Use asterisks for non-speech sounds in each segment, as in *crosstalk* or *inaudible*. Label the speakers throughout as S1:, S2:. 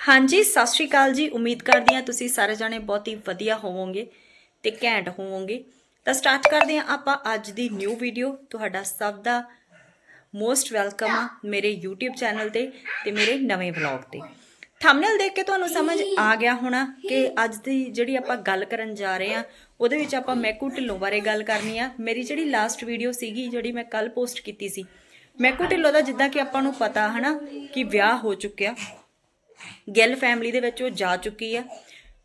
S1: ਹਾਂਜੀ, ਸਤਿ ਸ਼੍ਰੀ ਅਕਾਲ ਜੀ। ਉਮੀਦ ਕਰਦੀ ਹਾਂ ਤੁਸੀਂ ਸਾਰੇ ਜਾਣੇ ਬਹੁਤ ਹੀ ਵਧੀਆ ਹੋਵੋਗੇ ਤੇ ਘੈਂਟ ਹੋਵੋਗੇ। ਤਾਂ ਸਟਾਰਟ ਕਰਦੇ ਹਾਂ ਆਪਾਂ ਅੱਜ ਦੀ ਨਿਊ ਵੀਡੀਓ। ਤੁਹਾਡਾ ਸਭ ਦਾ ਮੋਸਟ ਵੈਲਕਮ ਆ ਮੇਰੇ YouTube ਚੈਨਲ ਤੇ ਤੇ ਮੇਰੇ ਨਵੇਂ ਵਲੌਗ ਤੇ। ਥੰਬਨੇਲ ਦੇਖ ਕੇ ਤੁਹਾਨੂੰ ਸਮਝ ਆ ਗਿਆ ਹੋਣਾ ਕਿ ਅੱਜ ਦੀ ਜਿਹੜੀ ਆਪਾਂ ਗੱਲ ਕਰਨ ਜਾ ਰਹੇ ਹਾਂ, ਉਹਦੇ ਵਿੱਚ ਆਪਾਂ ਮੈਕੂ ਢਿੱਲੋਂ ਬਾਰੇ ਗੱਲ ਕਰਨੀ ਆ। ਮੇਰੀ ਜਿਹੜੀ ਲਾਸਟ ਵੀਡੀਓ ਸੀਗੀ, ਜਿਹੜੀ ਮੈਂ ਕੱਲ ਪੋਸਟ ਕੀਤੀ ਸੀ, ਮੈਕੂ ਢਿੱਲੋਂ ਦਾ ਜਿੱਦਾਂ ਕਿ ਆਪਾਂ ਨੂੰ ਪਤਾ ਹਨਾ ਕਿ ਵਿਆਹ ਹੋ ਚੁੱਕਿਆ। ਗਿੱਲ ਫੈਮਿਲੀ ਦੇ ਵਿੱਚ ਉਹ ਜਾ ਚੁੱਕੀ ਆ।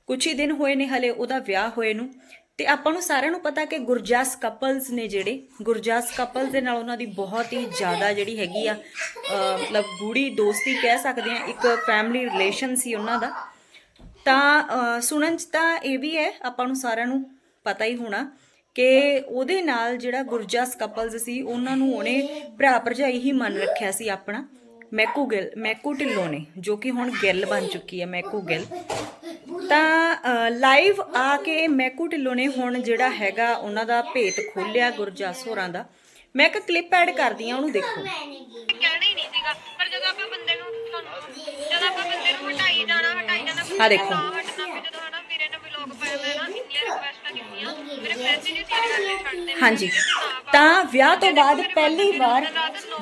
S1: ਕੁਝ ਹੀ ਦਿਨ ਹੋਏ ਨੇ ਹਲੇ ਉਹਦਾ ਵਿਆਹ ਹੋਏ ਨੂੰ ਤੇ ਆਪਾਂ ਨੂੰ ਸਾਰਿਆਂ ਨੂੰ ਪਤਾ ਕਿ ਗੁਰਜਸ ਕਪਲਸ ਨੇ ਜਿਹੜੇ, ਗੁਰਜਸ ਕਪਲਸ ਦੇ ਨਾਲ ਉਹਨਾਂ ਦੀ ਬਹੁਤ ਹੀ ਜ਼ਿਆਦਾ ਜਿਹੜੀ ਹੈਗੀ ਆ ਮਤਲਬ ਗੂੜੀ ਦੋਸਤੀ ਕਹਿ ਸਕਦੇ ਆ ਇੱਕ ਫੈਮਿਲੀ ਰਿਲੇਸ਼ਨ ਸੀ ਉਹਨਾਂ ਦਾ। ਤਾਂ ਸੁਣਨ ਚ ਤਾਂ ਇਹ ਵੀ ਹੈ, ਆਪਾਂ ਨੂੰ ਸਾਰਿਆਂ ਨੂੰ ਪਤਾ ਹੀ ਹੋਣਾ ਕਿ ਉਹਦੇ ਨਾਲ ਜਿਹੜਾ ਗੁਰਜਸ ਕਪਲਸ ਸੀ, ਉਹਨਾਂ ਨੂੰ ਉਹਨੇ ਭਰਾ ਭਰਜਾਈ ਹੀ ਮੰਨ ਰੱਖਿਆ ਸੀ ਆਪਣਾ। ਮੈਕੂ ਗਿੱਲ ਮੈਕੂ ਢਿੱਲੋਂ ਨੇ ਜੋ ਕਿ ਹੁਣ ਗਿੱਲ ਬਣ ਚੁੱਕੀ ਹੈ ਮੈਕੂ ਗਿੱਲ। ਤਾਂ ਲਾਈਵ ਆ ਕੇ ਮੈਕੂ ਢਿੱਲੋਂ ਨੇ ਹੁਣ ਜਿਹੜਾ ਹੈਗਾ ਉਹਨਾਂ ਦਾ ਭੇਤ ਖੋਲਿਆ ਗੁਰਜਸ ਹੋਰਾਂ ਦਾ। ਮੈਂ ਇੱਕ ਕਲਿੱਪ ਐਡ ਕਰਦੀ ਆ ਉਹਨੂੰ ਦੇਖੋ।
S2: ਕਹਿਣਾ ਹੀ ਨਹੀਂ ਸੀਗਾ ਪਰ ਜਦੋਂ ਆਪਾਂ ਬੰਦੇ ਨੂੰ ਤੁਹਾਨੂੰ ਜਦੋਂ ਆਪਾਂ ਬੰਦੇ ਨੂੰ ਹਟਾਈ ਜਾਣਾ ਹਟਾਈ ਜਾਣਾ
S1: ਆਹ ਦੇਖੋ। ਹਾਂਜੀ। ਤਾਂ ਵਿਆਹ ਤੋਂ ਬਾਅਦ ਪਹਿਲੀ ਵਾਰ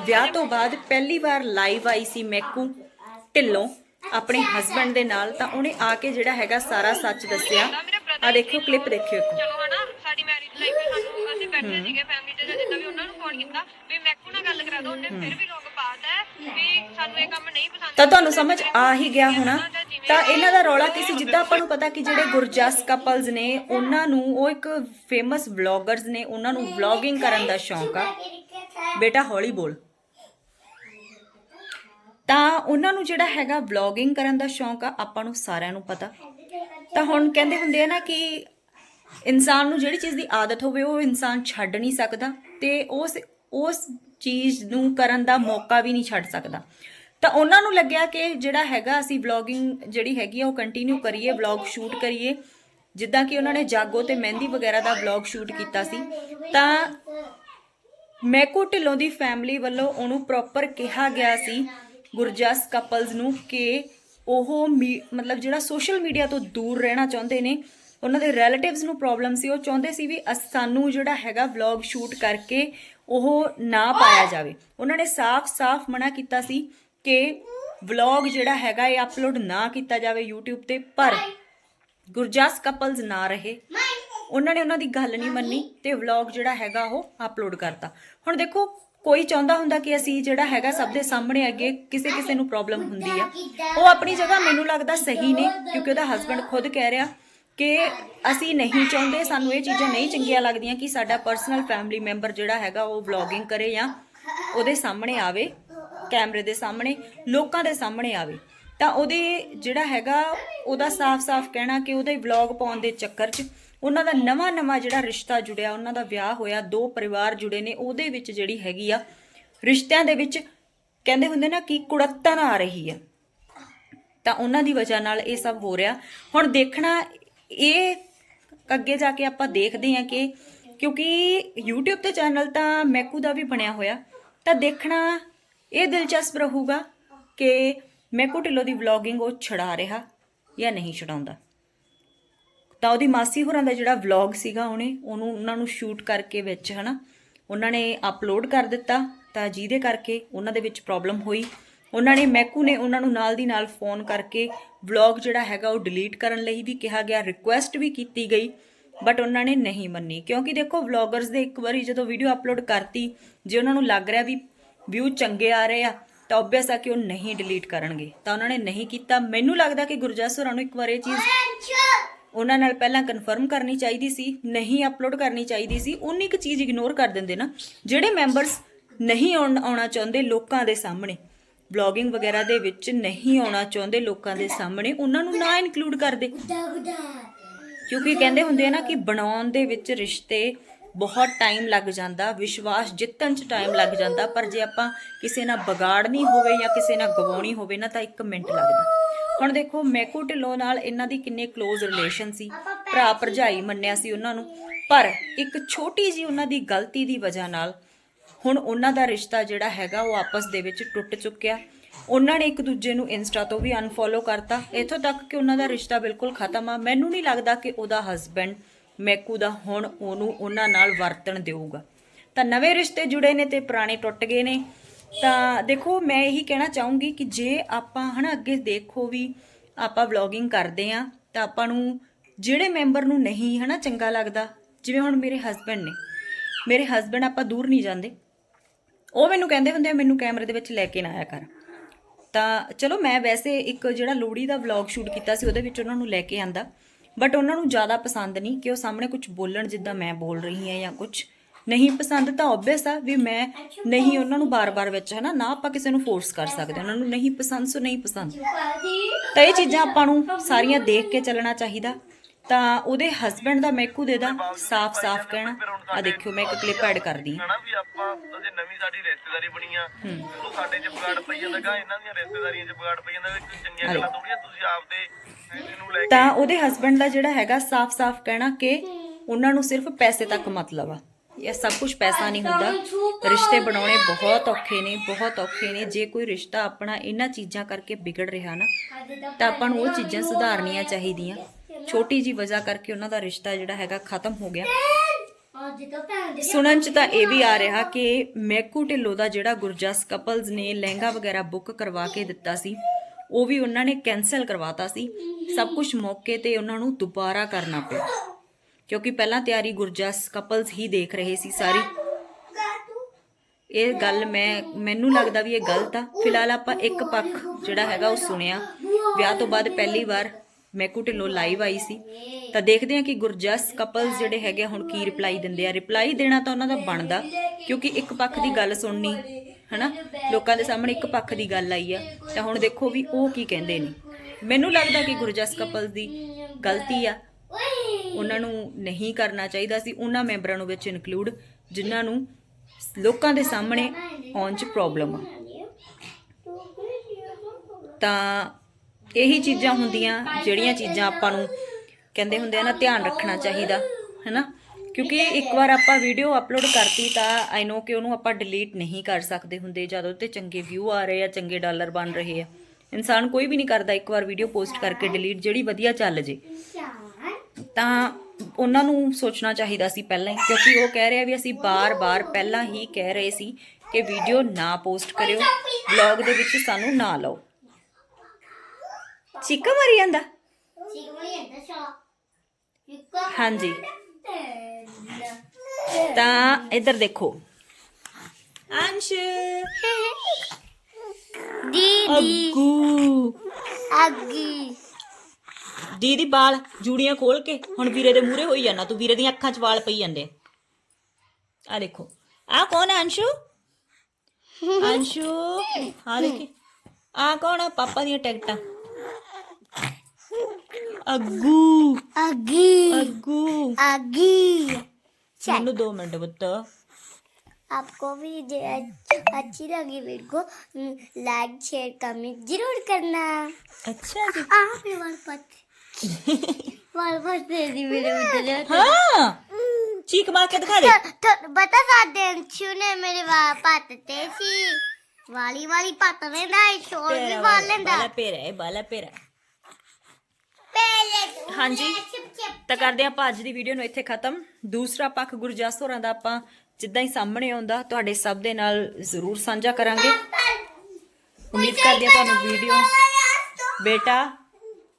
S1: ਵਿਆਹ ਤੋਂ ਬਾਅਦ ਪਹਿਲੀ ਵਾਰ ਲਾਈਵ ਆਈ ਸੀ ਮੈਕੂ ਢਿੱਲੋਂ ਆਪਣੇ ਹਸਬੰਡ ਦੇ ਨਾਲ ਤਾਂ ਉਹਨੇ ਆ ਕੇ ਜਿਹੜਾ ਹੈਗਾ ਸਾਰਾ ਸੱਚ ਦੱਸਿਆ। ਆ ਦੇਖਿਓ ਕਲਿੱਪ ਦੇਖਿਓ ਇੱਕ।
S2: ਚਲੋ ਹਨਾ ਸਾਡੀ ਮੈਰਿਜ ਲਾਈਫ ਵਿੱਚ ਸਾਨੂੰ ਅਸੀਂ ਬੈਠੇ ਸੀਗੇ ਫੈਮਿਲੀ ਜਾਂ ਜਿੱਦਾਂ ਵੀ ਉਹਨਾਂ ਨੂੰ ਫੋਨ ਕੀਤਾ ਵੀ ਮੈਕੂ ਨਾਲ ਗੱਲ ਕਰਾ ਦੋ ਉਹਨੇ ਫਿਰ ਵੀ ਲੋਕ ਪਾਤਾ ਹੈ ਵੀ ਸਾਨੂੰ ਇਹ ਕੰਮ ਨਹੀਂ ਪਸੰਦ
S1: ਤਾਂ ਤੁਹਾਨੂੰ ਸਮਝ ਆ ਹੀ ਗਿਆ ਹੋਣਾ। ਤਾਂ ਇਹਨਾਂ ਦਾ ਰੌਲਾ ਕੀ ਸੀ? ਜਿੱਦਾਂ ਆਪਾਂ ਨੂੰ ਪਤਾ ਕਿ ਜਿਹੜੇ ਗੁਰਜਸ ਕਪਲਸ ਨੇ ਉਹਨਾਂ ਨੂੰ ਉਹ ਇੱਕ ਫੇਮਸ ਵਲੌਗਰਸ ਨੇ ਉਹਨਾਂ ਨੂੰ ਵਲੌਗਿੰਗ ਕਰਨ ਦਾ ਸ਼ੌਂਕ ਆ। ਬੇਟਾ ਹੌਲੀ ਬੋਲ। ਤਾਂ ਉਹਨਾਂ ਨੂੰ ਜਿਹੜਾ ਹੈਗਾ ਵਲੌਗਿੰਗ ਕਰਨ ਦਾ ਸ਼ੌਂਕ ਆ ਆਪਾਂ ਨੂੰ ਸਾਰਿਆਂ ਨੂੰ ਪਤਾ। ਤਾਂ ਹੁਣ ਕਹਿੰਦੇ ਹੁੰਦੇ ਆ ਨਾ ਕਿ ਇਨਸਾਨ ਨੂੰ ਜਿਹੜੀ ਚੀਜ਼ ਦੀ ਆਦਤ ਹੋਵੇ ਉਹ ਇਨਸਾਨ ਛੱਡ ਨਹੀਂ ਸਕਦਾ ਤੇ ਉਸ ਉਸ ਚੀਜ਼ ਨੂੰ ਕਰਨ ਦਾ ਮੌਕਾ ਵੀ ਨਹੀਂ ਛੱਡ ਸਕਦਾ। ਤਾਂ ਉਹਨਾਂ ਨੂੰ ਲੱਗਿਆ ਕਿ ਜਿਹੜਾ ਹੈਗਾ, ਅਸੀਂ ਵਲੌਗਿੰਗ ਜਿਹੜੀ ਹੈਗੀ ਆ, ਉਹ ਕੰਟੀਨਿਊ ਕਰੀਏ ਵਲੌਗ ਸ਼ੂਟ ਕਰੀਏ। ਜਿੱਦਾਂ ਕਿ ਉਹਨਾਂ ਨੇ ਜਾਗੋ ਤੇ ਮਹਿੰਦੀ ਵਗੈਰਾ ਦਾ ਵਲੌਗ ਸ਼ੂਟ ਕੀਤਾ ਸੀ। ਤਾਂ ਮੈਕੂ ਢਿੱਲੋਂ ਦੀ ਫੈਮਿਲੀ ਵੱਲੋਂ ਉਹਨੂੰ ਪ੍ਰੋਪਰ ਕਿਹਾ ਗਿਆ ਸੀ, ਗੁਰਜਸ ਕਪਲਸ ਨੂੰ, ਕਿ ਉਹ ਮੀ- ਮਤਲਬ ਜਿਹੜਾ ਸੋਸ਼ਲ ਮੀਡੀਆ ਤੋਂ ਦੂਰ ਰਹਿਣਾ ਚਾਹੁੰਦੇ ਨੇ, ਉਹਨਾਂ ਦੇ ਰਿਲੇਟਿਵਸ ਨੂੰ ਪ੍ਰੋਬਲਮ ਸੀ, ਉਹ ਚਾਹੁੰਦੇ ਸੀ ਵੀ ਅਸ- ਸਾਨੂੰ ਜਿਹੜਾ ਹੈਗਾ ਵਲੌਗ ਸ਼ੂਟ ਕਰਕੇ ਉਹ ਨਾ ਪਾਇਆ ਜਾਵੇ। ਉਹਨਾਂ ਨੇ ਸਾਫ਼-ਸਾਫ਼ ਮਨਾ ਕੀਤਾ ਸੀ ਕਿ ਵਲੌਗ ਜਿਹੜਾ ਹੈਗਾ ਇਹ ਅਪਲੋਡ ਨਾ ਕੀਤਾ ਜਾਵੇ YouTube ਤੇ ਪਰ ਗੁਰਜਸ ਕਪਲਸ ਨਾ ਰਹੇ। ਉਹਨਾਂ ਨੇ ਉਹਨਾਂ ਦੀ ਗੱਲ ਨਹੀਂ ਮੰਨੀ ਤੇ ਵਲੌਗ ਜਿਹੜਾ ਹੈਗਾ ਉਹ ਅਪਲੋਡ ਕਰਤਾ। ਹੁਣ ਦੇਖੋ ਕੋਈ ਚਾਹੁੰਦਾ ਹੁੰਦਾ ਕਿ ਅਸੀਂ ਜਿਹੜਾ ਹੈਗਾ ਸਭ ਦੇ ਸਾਹਮਣੇ ਅੱਗੇ ਕਿਸੇ ਕਿਸੇ ਨੂੰ ਪ੍ਰੋਬਲਮ ਹੁੰਦੀ ਆ। ਉਹ ਆਪਣੀ ਜਗ੍ਹਾ ਮੈਨੂੰ ਲੱਗਦਾ ਸਹੀ ਨੇ ਕਿਉਂਕਿ ਉਹਦਾ ਹਸਬੰਡ ਖੁਦ ਕਹਿ ਰਿਹਾ ਕਿ ਅਸੀਂ ਨਹੀਂ ਚਾਹੁੰਦੇ ਸਾਨੂੰ ਇਹ ਚੀਜ਼ਾਂ ਨਹੀਂ ਚੰਗੀਆਂ ਲੱਗਦੀਆਂ ਕਿ ਸਾਡਾ ਪਰਸਨਲ ਫੈਮਿਲੀ ਮੈਂਬਰ ਜਿਹੜਾ ਹੈਗਾ ਉਹ ਵਲੌਗਿੰਗ ਕਰੇ ਜਾਂ ਉਹਦੇ ਸਾਹਮਣੇ ਆਵੇ। ਕੈਮਰੇ ਦੇ ਸਾਹਮਣੇ, ਲੋਕਾਂ ਦੇ ਸਾਹਮਣੇ ਆਵੇ। ਤਾਂ ਉਹਦੇ ਜਿਹੜਾ ਹੈਗਾ, ਉਹਦਾ ਸਾਫ਼-ਸਾਫ਼ ਕਹਿਣਾ ਕਿ ਉਹਦੇ ਵਲੌਗ ਪਾਉਣ ਦੇ ਚੱਕਰ 'ਚ ਉਹਨਾਂ ਦਾ ਨਵਾਂ-ਨਵਾਂ ਜਿਹੜਾ ਰਿਸ਼ਤਾ ਜੁੜਿਆ, ਉਹਨਾਂ ਦਾ ਵਿਆਹ ਹੋਇਆ, ਦੋ ਪਰਿਵਾਰ ਜੁੜੇ ਨੇ, ਉਹਦੇ ਵਿੱਚ ਜਿਹੜੀ ਹੈਗੀ ਆ, ਰਿਸ਼ਤਿਆਂ ਦੇ ਵਿੱਚ ਕਹਿੰਦੇ ਹੁੰਦੇ ਨਾ ਕਿ ਕੁੜੱਤਨ ਆ ਰਹੀ ਆ। ਤਾਂ ਉਹਨਾਂ ਦੀ ਵਜ੍ਹਾ ਨਾਲ ਇਹ ਸਭ ਹੋ ਰਿਹਾ। ਹੁਣ ਦੇਖਣਾ, ਇਹ ਅੱਗੇ ਜਾ ਕੇ ਆਪਾਂ ਦੇਖਦੇ ਹਾਂ ਕਿ ਕਿਉਂਕਿ YouTube ਤੇ ਚੈਨਲ ਤਾਂ ਮੈਕੂ ਦਾ ਵੀ ਬਣਿਆ ਹੋਇਆ। ਤਾਂ ਦੇਖਣਾ ਇਹ ਦਿਲਚਸਪ ਰਹੂਗਾ ਕਿ ਮੈਕੂ ਢਿੱਲੋਂ ਦੀ ਵਲੌਗਿੰਗ ਉਹ ਛਡਾ ਰਿਹਾ ਜਾਂ ਨਹੀਂ ਛਡਾਉਂਦਾ। ਤਾਂ ਉਹਦੀ ਮਾਸੀ ਹੋਰਾਂ ਦਾ ਜਿਹੜਾ ਵਲੌਗ ਸੀਗਾ ਉਹਨੇ, ਉਹਨੂੰ, ਉਹਨਾਂ ਨੂੰ ਸ਼ੂਟ ਕਰਕੇ ਵਿੱਚ, ਹਨਾ, ਉਹਨਾਂ ਨੇ ਅਪਲੋਡ ਕਰ ਦਿੱਤਾ ਤਾਂ ਜਿਹਦੇ ਕਰਕੇ ਉਹਨਾਂ ਦੇ ਵਿੱਚ ਪ੍ਰੋਬਲਮ ਹੋਈ। ਉਹਨਾਂ ਨੇ, ਮੈਕੂ ਨੇ ਉਹਨਾਂ ਨੂੰ ਨਾਲ ਦੀ ਨਾਲ ਫੋਨ ਕਰਕੇ ਵਲੌਗ ਜਿਹੜਾ ਹੈਗਾ ਉਹ ਡਿਲੀਟ ਕਰਨ ਲਈ ਵੀ ਕਿਹਾ ਗਿਆ ਰਿਕੁਐਸਟ ਵੀ ਕੀਤੀ ਗਈ ਬਟ ਉਹਨਾਂ ਨੇ ਨਹੀਂ ਮੰਨੀ। ਕਿਉਂਕਿ ਦੇਖੋ ਵਲੌਗਰਸ ਦੇ ਇੱਕ ਵਾਰੀ ਜਦੋਂ ਵੀਡੀਓ ਅਪਲੋਡ ਕਰਤੀ, ਜੇ ਉਹਨਾਂ ਨੂੰ ਲੱਗ ਰਿਹਾ ਵੀ ਵਿਊ ਚੰਗੇ ਆ ਰਹੇ ਆ ਤਾਂ ਆਬਵੀਅਸ ਆ ਕਿ ਉਹ ਨਹੀਂ ਡਿਲੀਟ ਕਰਨਗੇ। ਤਾਂ ਉਹਨਾਂ ਨੇ ਨਹੀਂ ਕੀਤਾ। ਮੈਨੂੰ ਲੱਗਦਾ ਕਿ ਗੁਰਜਸ ਹੋਰਾਂ ਨੂੰ ਇੱਕ ਵਾਰ ਇਹ ਚੀਜ਼ ਉਹਨਾਂ ਨਾਲ ਪਹਿਲਾਂ ਕਨਫਰਮ ਕਰਨੀ ਚਾਹੀਦੀ ਸੀ ਨਹੀਂ ਅਪਲੋਡ ਕਰਨੀ ਚਾਹੀਦੀ ਸੀ। ਉਨੀ ਕੁ ਚੀਜ਼ ਇਗਨੋਰ ਕਰ ਦਿੰਦੇ ਨਾ ਜਿਹੜੇ ਮੈਂਬਰਸ ਨਹੀਂ ਆਉਣ- ਚਾਹੁੰਦੇ ਲੋਕਾਂ ਦੇ ਸਾਹਮਣੇ। ਵਲੌਗਿੰਗ ਵਗੈਰਾ ਦੇ ਵਿੱਚ ਨਹੀਂ ਆਉਣਾ ਚਾਹੁੰਦੇ ਲੋਕਾਂ ਦੇ ਸਾਹਮਣੇ ਉਹਨਾਂ ਨੂੰ ਨਾ ਇਨਕਲੂਡ ਕਰਦੇ। ਕਿਉਂਕਿ ਕਹਿੰਦੇ ਹੁੰਦੇ ਆ ਨਾ ਕਿ ਬਣਾਉਣ ਦੇ ਵਿੱਚ ਰਿਸ਼ਤੇ ਬਹੁਤ ਟਾਈਮ ਲੱਗ ਜਾਂਦਾ, ਵਿਸ਼ਵਾਸ ਜਿੱਤਣ 'ਚ ਟਾਈਮ ਲੱਗ ਜਾਂਦਾ, ਪਰ ਜੇ ਆਪਾਂ ਕਿਸੇ ਨਾਲ ਵਿਗਾੜਨੀ ਹੋਵੇ ਜਾਂ ਕਿਸੇ ਨਾਲ ਗਵਾਉਣੀ ਹੋਵੇ ਨਾ ਤਾਂ 1 ਮਿੰਟ ਲੱਗਦਾ। ਹੁਣ ਦੇਖੋ, ਮੈਕੂ ਢਿੱਲੋਂ ਨਾਲ ਇਹਨਾਂ ਦੀ ਕਿੰਨੇ ক্লোਜ਼ ਰਿਲੇਸ਼ਨ ਸੀ, ਭਰਾ ਭਰਜਾਈ ਮੰਨਿਆ ਸੀ ਉਹਨਾਂ ਨੂੰ, ਪਰ ਇੱਕ ਛੋਟੀ ਜੀ ਉਹਨਾਂ ਦੀ ਗਲਤੀ ਦੀ ਵਜ੍ਹਾ ਨਾਲ ਹੁਣ ਉਹਨਾਂ ਦਾ ਰਿਸ਼ਤਾ ਜਿਹੜਾ ਹੈਗਾ ਉਹ ਆਪਸ ਦੇ ਵਿੱਚ ਟੁੱਟ ਚੁੱਕਿਆ। ਉਹਨਾਂ ਨੇ ਇੱਕ ਦੂਜੇ ਨੂੰ ਇੰਸਟਾ ਤੋਂ ਵੀ ਅਨਫੋਲੋ ਕਰਤਾ। ਇੱਥੋਂ ਤੱਕ ਕਿ ਉਹਨਾਂ ਦਾ ਰਿਸ਼ਤਾ ਬਿਲਕੁਲ ਖਤਮ ਆ। ਮੈਨੂੰ ਨਹੀਂ ਲੱਗਦਾ ਕਿ ਉਹਦਾ ਹਸਬੈਂਡ ਮੈਕੂ ਦਾ ਹੁਣ ਉਹਨੂੰ ਉਹਨਾਂ ਨਾਲ ਵਰਤਣ ਦੇਊਗਾ। ਤਾਂ ਨਵੇਂ ਰਿਸ਼ਤੇ ਜੁੜੇ ਨੇ ਤੇ ਪੁਰਾਣੇ ਟੁੱਟ ਗਏ ਨੇ। ਤਾਂ ਦੇਖੋ, ਮੈਂ ਇਹੀ ਕਹਿਣਾ ਚਾਹੂੰਗੀ ਕਿ ਜੇ ਆਪਾਂ ਹਨਾ ਅੱਗੇ ਦੇਖੋ ਵੀ ਆਪਾਂ ਵਲੌਗਿੰਗ ਕਰਦੇ ਆ ਤਾਂ ਆਪਾਂ ਨੂੰ ਜਿਹੜੇ ਮੈਂਬਰ ਨੂੰ ਨਹੀਂ ਹਨਾ ਚੰਗਾ ਲੱਗਦਾ, ਜਿਵੇਂ ਹੁਣ ਮੇਰੇ ਹਸਬੈਂਡ ਨੇ। ਮੇਰੇ ਹਸਬੈਂਡ ਆਪਾਂ ਦੂਰ ਨਹੀਂ ਜਾਂਦੇ। ਉਹ ਮੈਨੂੰ ਕਹਿੰਦੇ ਹੁੰਦੇ ਆ, ਮੈਨੂੰ ਕੈਮਰੇ ਦੇ ਵਿੱਚ ਲੈ ਕੇ ਨਾ ਆਇਆ ਕਰ। ਤਾਂ ਚਲੋ, ਮੈਂ ਵੈਸੇ ਇੱਕ ਜਿਹੜਾ ਲੋਹੜੀ ਦਾ ਵਲੌਗ ਸ਼ੂਟ ਕੀਤਾ ਸੀ, ਉਹਦੇ ਵਿੱਚ ਉਹਨਾਂ ਨੂੰ ਲੈ ਕੇ ਆਂਦਾ। ਬਟ ਉਹਨਾਂ ਨੂੰ ਜ਼ਿਆਦਾ ਪਸੰਦ ਨਹੀਂ ਕਿ ਉਹ ਸਾਹਮਣੇ ਕੁਝ ਬੋਲਣ ਜਿੱਦਾਂ ਮੈਂ ਬੋਲ ਰਹੀ ਹਾਂ ਜਾਂ ਕੁਝ ਨਹੀਂ ਪਸੰਦ ਤਾਂ ਆਬਵੀਅਸ ਆ ਵੀ ਮੈਂ ਨਹੀਂ ਉਹਨਾਂ ਨੂੰ ਬਾਰ-ਬਾਰ ਵਿੱਚ ਹਨਾ ਨਾ ਆਪਾਂ ਕਿਸੇ ਨੂੰ ਫੋਰਸ ਕਰ ਸਕਦੇ ਉਹਨਾਂ ਨੂੰ ਨਹੀਂ ਪਸੰਦ ਸੋ ਨਹੀਂ ਪਸੰਦ। ਤਾਂ ਇਹ ਚੀਜ਼ਾਂ ਆਪਾਂ ਨੂੰ ਸਾਰੀਆਂ ਦੇਖ ਕੇ ਚੱਲਣਾ ਚਾਹੀਦਾ। ਤਾਂ ਉਹਦੇ ਹਸਬੰਡ ਦਾ ਮੈਕੂ ਦੇ ਦਾ ਸਾਫ਼-ਸਾਫ਼ ਕਹਿਣਾ। ਆ ਦੇਖਿਓ ਮੈਂ ਇੱਕ ਕਲਿੱਪ ਐਡ ਕਰਦੀ ਹਾਂ।
S3: ਵੀ ਆਪਾਂ ਅਜੇ ਨਵੀਂ ਸਾਡੀ ਰਿਸ਼ਤੇਦਾਰੀ ਬਣੀ ਆ। ਉਹ ਸਾਡੇ ਚ ਵਿਗਾੜ ਪਈ ਜਾਂਦਾ ਇਹਨਾਂ ਦੀਆਂ ਰਿਸ਼ਤੇਦਾਰੀਆਂ ਚ ਵਿਗਾੜ ਪਈ ਜਾਂਦਾ ਚੰਗੀਆਂ ਗੱਲਾਂ ਥੋੜੀਆਂ ਤੁਸੀਂ ਆਪਦੇ ਫੈਸਲੇ ਨੂੰ ਲੈ ਕੇ
S1: ਤਾਂ ਉਹਦੇ ਹਸਬੰਡ ਦਾ ਜਿਹੜਾ ਹੈਗਾ ਸਾਫ਼-ਸਾਫ਼ ਕਹਿਣਾ ਕਿ ਉਹਨਾਂ ਨੂੰ ਸਿਰਫ ਪੈਸੇ ਤੱਕ ਮਤਲਬ ਆ। ਇਹ ਸਭ ਕੁਝ ਪੈਸਾ ਨਹੀਂ ਹੁੰਦਾ। ਰਿਸ਼ਤੇ ਬਣਾਉਣੇ ਬਹੁਤ ਔਖੇ ਨੇ, ਬਹੁਤ ਔਖੇ ਨੇ। ਜੇ ਕੋਈ ਰਿਸ਼ਤਾ ਆਪਣਾ ਇਹਨਾਂ ਚੀਜ਼ਾਂ ਕਰਕੇ ਵਿਗੜ ਰਿਹਾ ਨਾ, ਤਾਂ ਆਪਾਂ ਨੂੰ ਉਹ ਚੀਜ਼ਾਂ ਸੁਧਾਰਨੀਆਂ ਚਾਹੀਦੀਆਂ। ਛੋਟੀ ਜੀ ਵਜ੍ਹਾ ਕਰਕੇ ਉਹਨਾਂ ਦਾ ਰਿਸ਼ਤਾ ਜਿਹੜਾ ਹੈਗਾ ਖਤਮ ਹੋ ਗਿਆ। ਸੁਣਨ ਚ ਤਾਂ ਇਹ ਵੀ ਆ ਰਿਹਾ ਕਿ ਮੈਕੂ ਢਿੱਲੋਂ ਦਾ ਜਿਹੜਾ ਗੁਰਜਸ ਕਪਲਸ ਨੇ ਲਹਿੰਗਾ ਵਗੈਰਾ ਬੁੱਕ ਕਰਵਾ ਕੇ ਦਿੱਤਾ ਸੀ। ਉਹ ਵੀ ਉਹਨਾਂ ਨੇ ਕੈਨਸਲ ਕਰਵਾਤਾ ਸੀ। ਸਭ ਕੁਝ ਮੌਕੇ ਤੇ ਉਹਨਾਂ ਨੂੰ ਦੁਬਾਰਾ ਕਰਨਾ ਪਿਆ। ਕਿਉਂਕਿ ਪਹਿਲਾਂ ਤਿਆਰੀ ਗੁਰਜਸ ਕਪਲਸ ਹੀ ਦੇਖ ਰਹੇ ਸੀ ਸਾਰੀ। ਇਹ ਗੱਲ ਮੈਂ, ਮੈਨੂੰ ਲੱਗਦਾ ਵੀ ਇਹ ਗਲਤ ਆ। ਫਿਲਹਾਲ ਆਪਾਂ ਇੱਕ ਪੱਖ ਜਿਹੜਾ ਹੈਗਾ ਉਹ ਸੁਣਿਆ। ਵਿਆਹ ਤੋਂ ਬਾਅਦ ਪਹਿਲੀ ਵਾਰ ਮੈਕੂ ਢਿੱਲੋਂ ਲਾਈਵ ਆਈ ਸੀ। ਤਾਂ ਦੇਖਦੇ ਹਾਂ ਕਿ ਗੁਰਜਸ ਕਪਲਸ ਜਿਹੜੇ ਹੈਗੇ ਆ, ਹੁਣ ਕੀ ਰਿਪਲਾਈ ਦਿੰਦੇ ਆ। ਰਿਪਲਾਈ ਦੇਣਾ ਤਾਂ ਉਹਨਾਂ ਦਾ ਬਣਦਾ, ਕਿਉਂਕਿ ਇੱਕ ਪੱਖ ਦੀ ਗੱਲ ਸੁਣਨੀ ਹਨਾ? ਲੋਕਾਂ ਦੇ ਸਾਹਮਣੇ ਇੱਕ ਪੱਖ ਦੀ ਗੱਲ ਆਈ ਆ। ਤਾਂ ਹੁਣ ਦੇਖੋ ਵੀ ਉਹ ਕੀ ਕਹਿੰਦੇ ਨੇ। ਮੈਨੂੰ ਲੱਗਦਾ ਕਿ ਗੁਰਜਸ ਕਪਲਸ ਦੀ ਗਲਤੀ ਆ। ਉਹਨਾਂ ਨੂੰ ਨਹੀਂ ਕਰਨਾ ਚਾਹੀਦਾ ਸੀ। ਉਹਨਾਂ ਮੈਂਬਰਾਂ ਨੂੰ ਵਿੱਚ ਇਨਕਲੂਡ ਜਿਨ੍ਹਾਂ ਨੂੰ ਲੋਕਾਂ ਦੇ ਸਾਹਮਣੇ ਆਉਣ 'ਚ ਪ੍ਰੋਬਲਮ ਆ। ਤਾਂ ਇਹੀ ਚੀਜ਼ਾਂ ਹੁੰਦੀਆਂ, ਜਿਹੜੀਆਂ ਚੀਜ਼ਾਂ ਆਪਾਂ ਨੂੰ ਕਹਿੰਦੇ ਹੁੰਦੇ ਆ ਨਾ, ਧਿਆਨ ਰੱਖਣਾ ਚਾਹੀਦਾ, ਹੈਨਾ? ਕਿਉਂਕਿ ਇੱਕ ਵਾਰ ਆਪਾਂ ਵੀਡੀਓ ਅਪਲੋਡ ਕਰਤੀ ਤਾਂ ਆਈ ਨੋ ਕਿ ਉਹਨੂੰ ਆਪਾਂ ਡਿਲੀਟ ਨਹੀਂ ਕਰ ਸਕਦੇ ਹੁੰਦੇ ਜਦੋਂ ਤੇ ਚੰਗੇ ਵਿਊ ਆ ਰਹੇ ਆ ਚੰਗੇ ਡਾਲਰ ਬਣ ਰਹੇ ਆ। ਇਨਸਾਨ ਕੋਈ ਵੀ ਨਹੀਂ ਕਰਦਾ ਇੱਕ ਵਾਰ ਵੀਡੀਓ ਪੋਸਟ ਕਰਕੇ ਡਿਲੀਟ ਜਿਹੜੀ ਵਧੀਆ ਚੱਲ ਜੇ। ਤਾਂ ਉਹਨਾਂ ਨੂੰ ਸੋਚਣਾ ਚਾਹੀਦਾ ਸੀ ਪਹਿਲਾਂ ਹੀ ਕਿਉਂਕਿ ਉਹ ਕਹਿ ਰਿਹਾ ਵੀ ਅਸੀਂ ਬਾਰ-ਬਾਰ ਪਹਿਲਾਂ ਹੀ ਕਹਿ ਰਹੇ ਸੀ ਕਿ ਵੀਡੀਓ ਨਾ ਪੋਸਟ ਕਰਿਓ ਵਲੌਗ ਦੇ ਵਿੱਚ ਸਾਨੂੰ ਨਾ ਲਾਓ। ਚੀਕਾ ਮਾਰੀ ਜਾਂਦਾ? ਹਾਂਜੀ। ਤਾਂ ਇੱਧਰ ਦੇਖੋ। ਅੰਸ਼।
S4: ਦੀਦੀ।
S1: ਅੱਗੂ।
S4: ਅੱਗੀ।
S1: ਦੀਦੀ ਬਾਲ ਜੂੜੀਆਂ ਖੋਲ ਕੇ। ਹੁਣ ਵੀਰੇ ਦੇ ਮੂਹਰੇ ਹੋਈ ਜਾਂਦਾ। ਤੂੰ ਵੀਰੇ ਦੀਆਂ ਅੱਖਾਂ 'ਚ ਵਾਲ ਪਈ ਜਾਂਦੇ। ਆ *laughs* ਦੇਖੋ। ਆ ਕੌਣ ਹੈ ਅੰਸ਼ੂ? ਅੰਸ਼ੂ ਆ ਦੇਖੀ। ਆ ਕੌਣ ਹੈ ਪਾਪਾ ਦੀਆਂ ਟਿਕਟਾਂ। अगू
S4: अगी
S1: अगू
S4: अगी
S1: चलो। दो मिनट पुत्र
S4: आपको भी अच्छी लगी वीडियो लाइक शेयर कमेंट ज़रूर करना।
S1: अच्छा
S4: आप हाँ। हाँ। हम्म।
S1: चीख मार के दिखा दे। तो,
S4: तो बता साथे छूने मेरे पात तेसी वाली वाली पात में ना छोड़
S1: भी
S4: वाल लेंदा।
S1: बाला पेरा है
S4: बाला पेरा
S1: ਹਾਂਜੀ। ਤਾਂ ਕਰਦੇ ਆਪਾਂ ਅੱਜ ਦੀ ਵੀਡੀਓ ਨੂੰ ਇੱਥੇ ਖਤਮ। ਦੂਸਰਾ ਪੱਖ ਗੁਰਜਸ ਹੋਰਾਂ ਦਾ ਆਪਾਂ ਜਿੱਦਾਂ ਹੀ ਸਾਹਮਣੇ ਆਉਂਦਾ ਤੁਹਾਡੇ ਸਭ ਦੇ ਨਾਲ ਜ਼ਰੂਰ ਸਾਂਝਾ ਕਰਾਂਗੇ। ਉਮੀਦ ਕਰਦੀ ਹਾਂ ਤੁਹਾਨੂੰ ਵੀਡੀਓ ਬੇਟਾ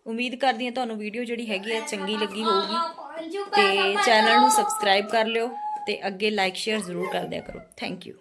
S1: ਉਮੀਦ ਕਰਦੀ ਹਾਂ ਤੁਹਾਨੂੰ ਵੀਡੀਓ ਜਿਹੜੀ ਹੈਗੀ ਹੈ ਚੰਗੀ ਲੱਗੀ ਹੋਊਗੀ। ਤੇ ਚੈਨਲ ਨੂੰ ਸਬਸਕ੍ਰਾਈਬ ਕਰ ਲਿਓ ਤੇ ਅੱਗੇ ਲਾਈਕ ਸ਼ੇਅਰ ਜ਼ਰੂਰ ਕਰ ਦਿਆ ਕਰੋ। Thank you